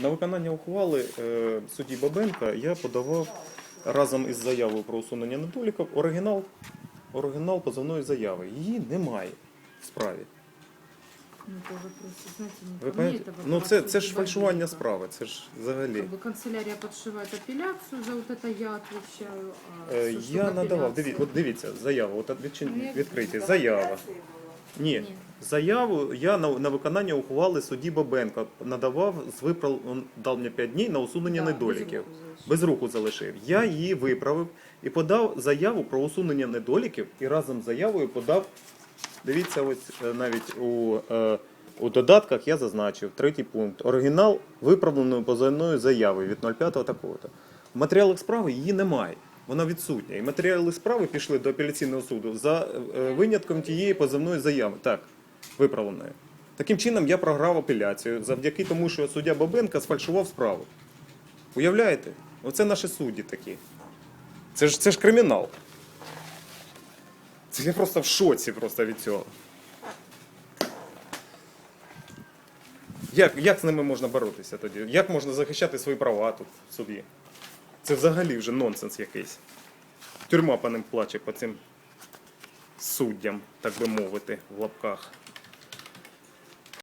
На виконання ухвали е, судді Бабенка я подавав разом із заявою про усунення недоліків оригінал, оригінал позовної заяви. Її немає в справі. Ну, это вопрос, знаете, не Ви ко мне, пам'ятаєте? это Ну вопрос це, судьи це ж фальшування Бабенко. справи, це ж взагалі. Как бы канцелярия подшивает апелляцию, за вот это я отвечаю. А Е, всё, что Я в надавав, апелляции- диві, от дивіться, заяву, от відчин, Ну, я відкрийте, вижу. заява. Ні, Ні. заяву я на, на виконання ухвали судді Бабенка надавав з виправ... він дав мені 5 днів на усунення Да, без недоліків. руку залишив. Без руку залишив. Я її виправив і подав заяву про усунення недоліків і разом з заявою подав. Дивіться, ось е, навіть у, е, у додатках я зазначив третій пункт. Оригінал виправленої позовною заяви від 05 такого-то. В матеріалах справи її немає. Вона відсутня. І матеріали справи пішли до апеляційного суду за е, винятком тієї позовної заяви. Так, виправленої. Таким чином я програв апеляцію завдяки тому, що суддя Бабенка сфальшував справу. Уявляєте? Оце наші судді такі. Це ж, це ж кримінал. Це я просто в шоці просто від цього. Як, як з ними можна боротися тоді? Як можна захищати свої права тут в суді? Це взагалі вже нонсенс якийсь. Тюрма по ним плаче по цим суддям, так би мовити, в лапках.